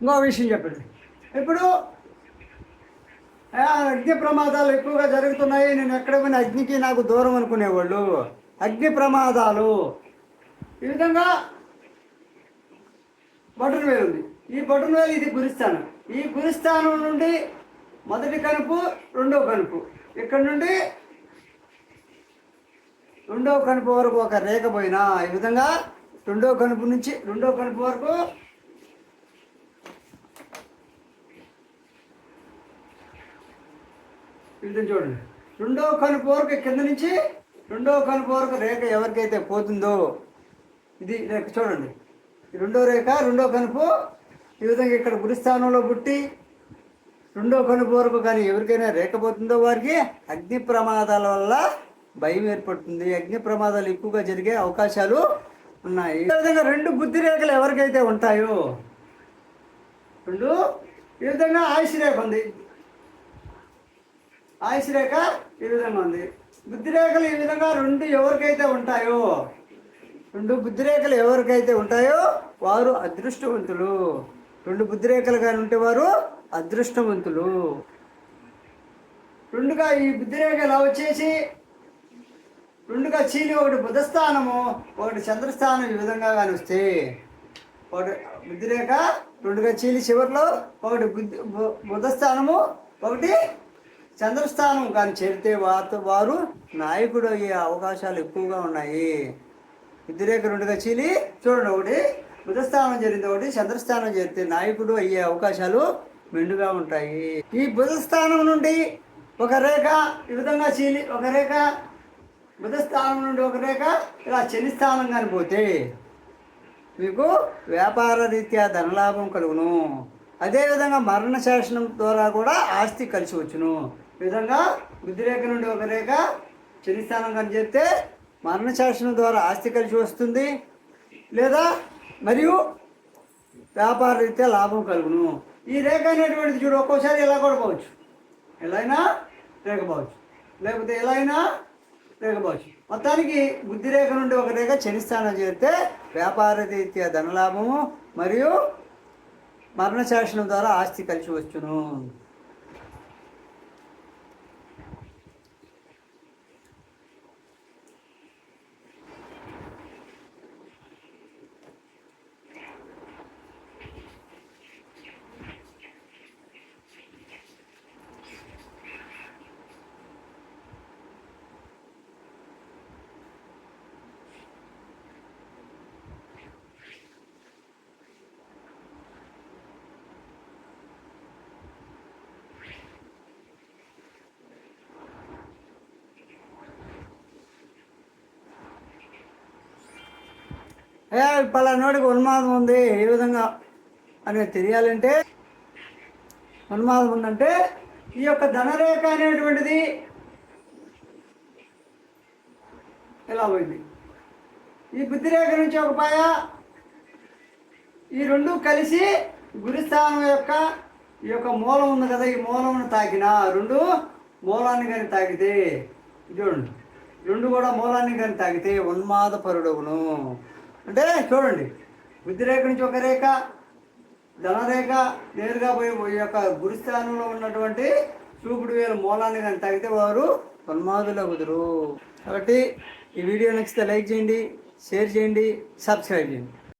ఇంకో విషయం చెప్పండి. ఇప్పుడు ఆ, అగ్ని ప్రమాదాలు ఎక్కువగా జరుగుతున్నాయి. నేను ఎక్కడ అగ్నికి నాకు దూరం అనుకునేవాళ్ళు. అగ్ని ప్రమాదాలు. ఈ విధంగా బటన్ వేలు ఉంది. ఈ బటన్ వేలు ఇది గురిస్తాను ఈ గురిస్థానం నుండి మొదటి కనుపు రెండవ కనుపు. ఇక్కడ నుండి రెండవ కనుపు వరకు ఒక రేఖ పోయినా ఈ విధంగా రెండో కనుపు నుంచి రెండో కనుపు వరకు వెళ్తుంది చూడండి. రెండో కనుపు వరకు కింద నుంచి రెండో కనుపు వరకు రేఖ ఎవరికైతే పోతుందో ఇది రేఖ చూడండి. రెండో రేఖ రెండో కనుపు ఈ విధంగా ఇక్కడ గురిస్థానంలో పుట్టి రెండో కనుపు వరకు కానీ ఎవరికైనా రేఖ పోతుందో వారికి అగ్ని ప్రమాదాల వల్ల భయం ఏర్పడుతుంది. అగ్ని ప్రమాదాలు ఎక్కువగా జరిగే అవకాశాలు ఉన్నాయి. ఈ విధంగా రెండు బుద్ధి రేఖలు ఎవరికైతే ఉంటాయో రెండు ఈ విధంగా ఆయుష్ రేఖ ఉంది. ఆయుష్ రేఖ ఈ విధంగా ఉంది. బుద్ధి రేఖలు ఈ విధంగా రెండు ఎవరికైతే ఉంటాయో రెండు బుద్ధి రేఖలు ఎవరికైతే ఉంటాయో వారు అదృష్టవంతులు. రెండు బుద్ధి రేఖలు కానీ ఉంటే వారు అదృష్టవంతులు. రెండుగా ఈ బుద్ధి రేఖ వచ్చేసి రెండుగా చీలి ఒకటి బుధస్థానము ఒకటి చంద్రస్థానం ఈ విధంగా కానీ వస్తే ఒకటి బుద్ధిరేఖ రెండుగా చీలి చివరిలో ఒకటి బుద్ధి బుధస్థానము ఒకటి చంద్రస్థానం కానీ చేరితే వారితో వారు నాయకుడు అయ్యే అవకాశాలు ఎక్కువగా ఉన్నాయి. బుద్ధిరేఖ రెండుగా చీలి చూడండి ఒకటి బుధస్థానం జరిగింది ఒకటి చంద్రస్థానం చేరితే నాయకుడు అయ్యే అవకాశాలు మెండుగా ఉంటాయి. ఈ బుధస్థానం నుండి ఒక రేఖ ఈ విధంగా చీలి ఒక రేఖ బుధస్థానం నుండి ఒక రేఖ ఇలా శని స్థానం కానీ పోతే మీకు వ్యాపార రీత్యా ధనలాభం కలుగును. అదేవిధంగా మరణ శాసనం ద్వారా కూడా ఆస్తి కలిసి వచ్చును. విధంగా విధంగా బుద్ధిరేఖ నుండి ఒక రేఖ శని స్థానం కానీ చేస్తే మరణ శాసనం ద్వారా ఆస్తి కలిసి వస్తుంది. లేదా మరియు వ్యాపార రీత్యా లాభం కలుగును. ఈ రేఖ అనేటువంటిది చూడు ఒక్కోసారి ఎలా కూడా పోవచ్చు ఎలా అయినా రేఖపోవచ్చు లేకపోతే ఎలా అయినా రేఖపోవచ్చు మొత్తానికి బుద్ధి రేఖ నుండి ఒక రేఖ శనిస్థానం చేస్తే వ్యాపార రీత్యా ధనలాభము మరియు మరణ శాసనం ద్వారా ఆస్తి కలిసి వచ్చును. ఏ పలానోడికి ఉన్మాదం ఉంది. ఏ విధంగా అనేది తెలియాలంటే ఉన్మాదం ఉందంటే ఈ యొక్క ధనరేఖ అనేటువంటిది ఇలా పోయింది? ఈ బుద్ధిరేఖ నుంచి ఒక పాయ ఈ రెండు కలిసి గురిస్థానం యొక్క ఈ యొక్క మూలం ఉంది కదా ఈ మూలమును తాకిన రెండు మూలాన్ని కానీ తాకితే చూడండి రెండు కూడా మూలాన్ని కానీ తాకితే ఉన్మాదపరుడవును. అంటే చూడండి బుద్ధిరేఖ నుంచి ఒక రేఖ ధనరేఖ నేరుగా పోయి ఈ యొక్క గురిస్థానంలో ఉన్నటువంటి చూపుడు వేలు మూలాన్ని కానీ తాగితే వారు ఉన్మాదులు కుదురు కాబట్టి ఈ వీడియో నచ్చితే లైక్ చేయండి షేర్ చేయండి సబ్స్క్రైబ్ చేయండి.